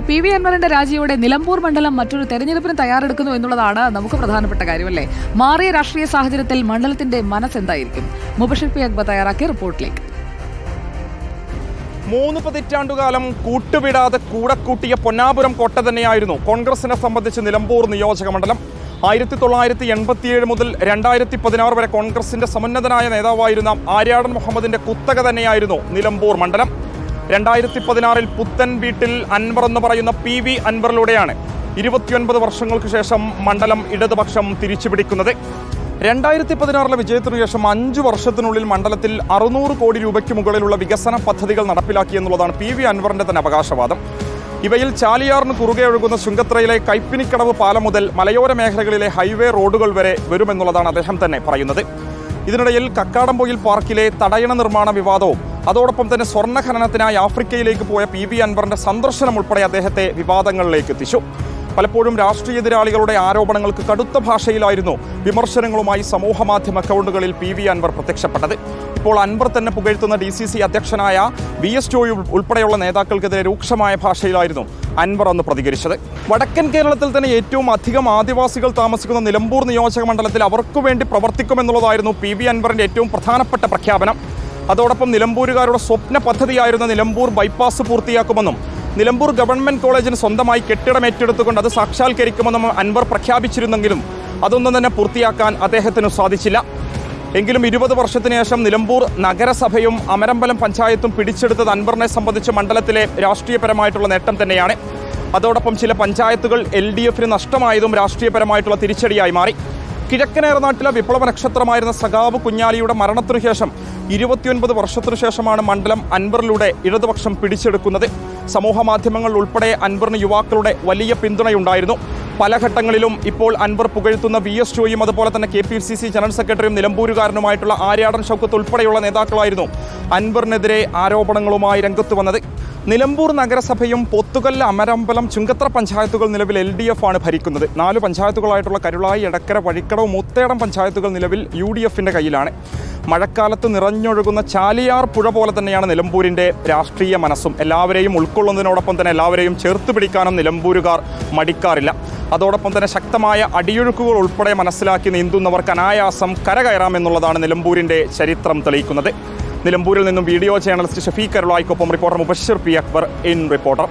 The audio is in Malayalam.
പി വി അൻവറിന്റെ രാജിയോടെ നിലമ്പൂർ മണ്ഡലം മറ്റൊരു തെരഞ്ഞെടുപ്പിന് തയ്യാറെടുക്കുന്നു എന്നുള്ളതാണ് നമുക്ക് പ്രധാനപ്പെട്ട കാര്യമല്ലേ? മാറിയ രാഷ്ട്രീയ സാഹചര്യത്തിൽ മണ്ഡലത്തിന്റെ മനസ്സെന്തായിരിക്കും മുബഷിർ പി അക്ബർ തയ്യാറാക്കിയ റിപ്പോർട്ടിലേക്ക്. മൂന്ന് പതിറ്റാണ്ടുകാലം കൂട്ടുവിടാതെ കൂടെ കൂട്ടിയ പൊന്നാപുരം കോട്ട തന്നെയായിരുന്നു കോൺഗ്രസിനെ സംബന്ധിച്ച് നിലമ്പൂർ നിയോജക മണ്ഡലം. ആയിരത്തി തൊള്ളായിരത്തി എൺപത്തിയേഴ് മുതൽ രണ്ടായിരത്തി പതിനാറ് വരെ കോൺഗ്രസിന്റെ സമുന്നതനായ നേതാവായിരുന്ന ആര്യാടൻ മുഹമ്മദിന്റെ കുത്തക തന്നെയായിരുന്നു നിലമ്പൂർ മണ്ഡലം. രണ്ടായിരത്തി പതിനാറിൽ പുത്തൻ വീട്ടിൽ അൻവർ എന്ന് പറയുന്ന പി വി അൻവറിലൂടെയാണ് ഇരുപത്തിയൊൻപത് വർഷങ്ങൾക്ക് ശേഷം മണ്ഡലം ഇടതുപക്ഷം തിരിച്ചുപിടിക്കുന്നത്. രണ്ടായിരത്തി പതിനാറിലെ വിജയത്തിനു ശേഷം അഞ്ചു വർഷത്തിനുള്ളിൽ മണ്ഡലത്തിൽ അറുന്നൂറ് കോടി രൂപയ്ക്ക് മുകളിലുള്ള വികസന പദ്ധതികൾ നടപ്പിലാക്കി എന്നുള്ളതാണ് പി വി അൻവറിന്റെ തന്നെ അവകാശവാദം. ഇവയിൽ ചാലിയാറിന് കുറുകെ ഒഴുകുന്ന ശുങ്കത്രയിലെ കൈപ്പിനിക്കടവ് പാലം മുതൽ മലയോര മേഖലകളിലെ ഹൈവേ റോഡുകൾ വരെ വരുമെന്നുള്ളതാണ് അദ്ദേഹം തന്നെ പറയുന്നത്. ഇതിനിടയിൽ കക്കാടംപൊയിൽ പാർക്കിലെ തടയണ നിർമ്മാണ വിവാദവും അതോടൊപ്പം തന്നെ സ്വർണ ഖനനത്തിനായി ആഫ്രിക്കയിലേക്ക് പോയ പി വി അൻവറിന്റെ സന്ദർശനം ഉൾപ്പെടെ അദ്ദേഹത്തെ വിവാദങ്ങളിലേക്ക് എത്തിച്ചു. പലപ്പോഴും രാഷ്ട്രീയ എതിരാളികളുടെ ആരോപണങ്ങൾക്ക് കടുത്ത ഭാഷയിലായിരുന്നു വിമർശനങ്ങളുമായി സമൂഹ മാധ്യമ അക്കൗണ്ടുകളിൽ പി വി അൻവർ പ്രത്യക്ഷപ്പെട്ടത്. ഇപ്പോൾ അൻവർ തന്നെ പുകഴ്ത്തുന്ന ഡി സി സി അധ്യക്ഷനായ വി എസ് ജോയി ഉൾപ്പെടെയുള്ള നേതാക്കൾക്കെതിരെ രൂക്ഷമായ ഭാഷയിലായിരുന്നു അൻവർ അന്ന് പ്രതികരിച്ചത്. വടക്കൻ കേരളത്തിൽ തന്നെ ഏറ്റവും അധികം ആദിവാസികൾ താമസിക്കുന്ന നിലമ്പൂർ നിയോജക മണ്ഡലത്തിൽ അവർക്ക് വേണ്ടി പ്രവർത്തിക്കുമെന്നുള്ളതായിരുന്നു പി വി അൻവറിന്റെ ഏറ്റവും പ്രധാനപ്പെട്ട പ്രഖ്യാപനം. അതോടൊപ്പം നിലമ്പൂരുകാരുടെ സ്വപ്ന പദ്ധതിയായിരുന്ന നിലമ്പൂർ ബൈപ്പാസ് പൂർത്തിയാക്കുമെന്നും നിലമ്പൂർ ഗവൺമെന്റ് കോളേജിന് സ്വന്തമായി കെട്ടിടം ഏറ്റെടുത്തുകൊണ്ട് അത് സാക്ഷാത്കരിക്കുമെന്നും അൻവർ പ്രഖ്യാപിച്ചിരുന്നെങ്കിലും അതൊന്നും തന്നെ പൂർത്തിയാക്കാൻ അദ്ദേഹത്തിന് സാധിച്ചില്ല. എങ്കിലും ഇരുപത് വർഷത്തിന് ശേഷം നിലമ്പൂർ നഗരസഭയും അമരമ്പലം പഞ്ചായത്തും പിടിച്ചെടുത്തത് അൻവറിനെ സംബന്ധിച്ച് മണ്ഡലത്തിലെ രാഷ്ട്രീയപരമായിട്ടുള്ള നേട്ടം തന്നെയാണ്. അതോടൊപ്പം ചില പഞ്ചായത്തുകൾ എൽ ഡി എഫിന് നഷ്ടമായതും രാഷ്ട്രീയപരമായിട്ടുള്ള തിരിച്ചടിയായി മാറി. കിഴക്കനേറനാട്ടിലെ വിപ്ലവ നക്ഷത്രമായിരുന്ന സഖാവ് കുഞ്ഞാലിയുടെ മരണത്തിനു ശേഷം ഇരുപത്തിയൊൻപത് വർഷത്തിനു ശേഷമാണ് മണ്ഡലം അൻവറിലൂടെ ഇടതുപക്ഷം പിടിച്ചെടുക്കുന്നത്. സമൂഹ മാധ്യമങ്ങൾ ഉൾപ്പെടെ അൻവറിന് യുവാക്കളുടെ വലിയ പിന്തുണയുണ്ടായിരുന്നു. പല ഘട്ടങ്ങളിലും ഇപ്പോൾ അൻവർ പുകഴ്ത്തുന്ന വി എസ് ജോയും അതുപോലെ തന്നെ K P C C general സെക്രട്ടറിയും നിലമ്പൂരുകാരനുമായിട്ടുള്ള ആര്യാടൻ ഷൗക്കത്ത് ഉൾപ്പെടെയുള്ള നേതാക്കളായിരുന്നു അൻവറിനെതിരെ ആരോപണങ്ങളുമായി രംഗത്ത് വന്നത്. നിലമ്പൂർ നഗരസഭയും പൊത്തുകല്ല് അമരമ്പലം ചുങ്കത്ര പഞ്ചായത്തുകൾ നിലവിൽ എൽ ഡി എഫ് ആണ് ഭരിക്കുന്നത്. നാല് പഞ്ചായത്തുകളായിട്ടുള്ള കരുളായി എടക്കര വഴിക്കടവ് മുത്തേടം പഞ്ചായത്തുകൾ നിലവിൽ യു ഡി എഫിന്റെ കയ്യിലാണ്. മഴക്കാലത്ത് നിറഞ്ഞൊഴുകുന്ന ചാലിയാർ പുഴ പോലെ തന്നെയാണ് നിലമ്പൂരിന്റെ രാഷ്ട്രീയ മനസ്സും. എല്ലാവരെയും ഉൾക്കൊള്ളുന്നതിനോടൊപ്പം തന്നെ എല്ലാവരെയും ചേർത്ത് പിടിക്കാനും നിലമ്പൂരുകാർ മടിക്കാറില്ല. അതോടൊപ്പം തന്നെ ശക്തമായ അടിയൊഴുക്കുകൾ ഉൾപ്പെടെ മനസ്സിലാക്കി നീന്തുന്നവർക്ക് അനായാസം കരകയറാമെന്നുള്ളതാണ് നിലമ്പൂരിന്റെ ചരിത്രം തെളിയിക്കുന്നത്. നിലമ്പൂരിൽ നിന്നും video journalist Shafeeq കരുളായിക്കൊപ്പം reporter Mubashir P Akbar in reporter.